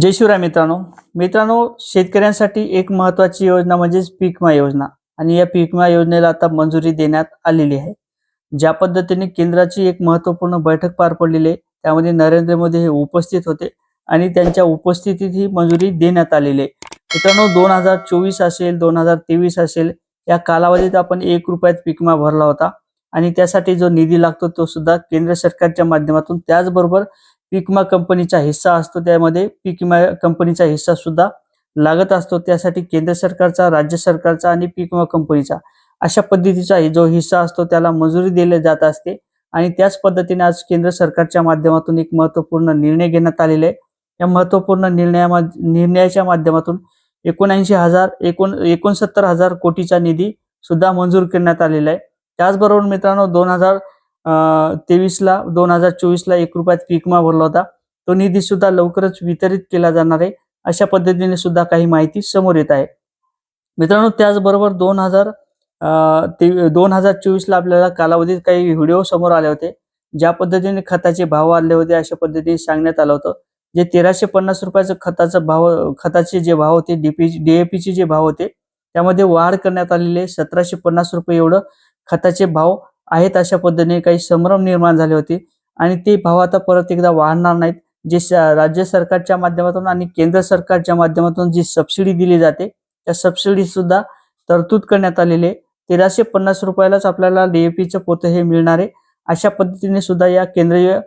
जय शिवराय मित्रांनो. मित्रांनो शेतकऱ्यांसाठी एक महत्वाची योजना म्हणजेच पीकमा योजना. आणि या पीक विमा योजनेला आता मंजुरी देण्यात आलेली आहे. ज्या पद्धतीने केंद्राची एक महत्त्वपूर्ण बैठक पार पडलेली आहे त्यामध्ये नरेंद्र मोदी हे उपस्थित होते आणि त्यांच्या उपस्थितीत ही मंजुरी देण्यात आलेली आहे. मित्रांनो दोन हजार चोवीस असेल दोन हजार तेवीस असेल या कालावधीत आपण एक रुपयात पीक विमा भरला होता. आणि त्यासाठी जो निधी लागतो तो सुद्धा केंद्र सरकारच्या माध्यमातून. त्याचबरोबर पीक विमा कंपनीचा हिस्सा असतो त्यामध्ये पीक विमा कंपनीचा हिस्सा सुद्धा लागत असतो. त्यासाठी केंद्र सरकारचा राज्य सरकारचा आणि पीक विमा कंपनीचा अशा पद्धतीचा जो हिस्सा असतो त्याला मंजुरी दिली जात असते. आणि त्याच पद्धतीने आज केंद्र सरकारच्या माध्यमातून एक महत्त्वपूर्ण निर्णय घेण्यात आलेला आहे. या महत्त्वपूर्ण निर्णया निर्णयाच्या माध्यमातून एकोणऐंशी हजार एकोण एकोणसत्तर हजार कोटीचा निधी सुद्धा मंजूर करण्यात आलेला आहे. त्याचबरोबर मित्रांनो दोन हजार तेवीसला दोन हजार चोवीसला एक रुपयात पीक भरला होता. तो निधी सुद्धा लवकरच वितरित केला जाणार आहे अशा पद्धतीने सुद्धा काही माहिती समोर येत आहे. मित्रांनो त्याचबरोबर दोन हजार ते दोन हजार चोवीसला आपल्याला कालावधीत काही व्हिडिओ समोर आले होते ज्या पद्धतीने खताचे भाव आले होते अशा पद्धतीने सांगण्यात आलं होतं. जे तेराशे पन्नास रुपयाचं खताचं भाव खताचे जे भाव होते डीपी डीएपीचे जे भाव होते त्यामध्ये वाढ करण्यात आलेले सतराशे पन्नास रुपये एवढं खताचे भाव आहेत अशा पद्धतीने काही संभ्रम निर्माण झाले होते. आणि ते भाव आता परत एकदा वाढणार नाहीत. जे श- राज्य सरकारच्या माध्यमातून आणि केंद्र सरकारच्या माध्यमातून जी सबसिडी दिली जाते त्या सबसिडी सुद्धा तरतूद करण्यात आलेली आहे. तेराशे पन्नास रुपयालाच आपल्याला डीएपीचं पोतं हे मिळणार आहे. अशा पद्धतीने सुद्धा या केंद्रीय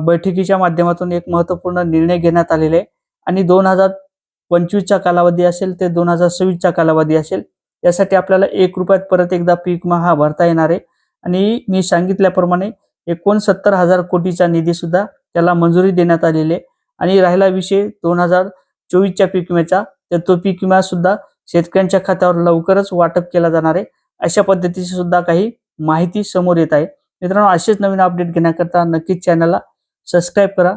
बैठकीच्या माध्यमातून एक महत्त्वपूर्ण निर्णय घेण्यात आलेले आहे. आणि दोन हजार पंचवीसचा कालावधी असेल ते दोन हजार सव्वीसचा कालावधी असेल यासाठी आपल्याला एक रुपयात परत एकदा पीक विमा हा भरता येणार आहे. आणि मी सांगितल्याप्रमाणे एकोणसत्तर हजार कोटीचा निधी सुद्धा त्याला मंजुरी देण्यात आलेली आहे. आणि राहिला विषय दोन हजार चोवीसच्या पीक विम्याचा तर तो पीक विमा सुद्धा शेतकऱ्यांच्या खात्यावर लवकरच वाटप केला जाणार आहे. अशा पद्धतीची सुद्धा काही माहिती समोर येत आहे. मित्रांनो असेच नवीन अपडेट घेण्याकरता नक्कीच चॅनलला सबस्क्राईब करा.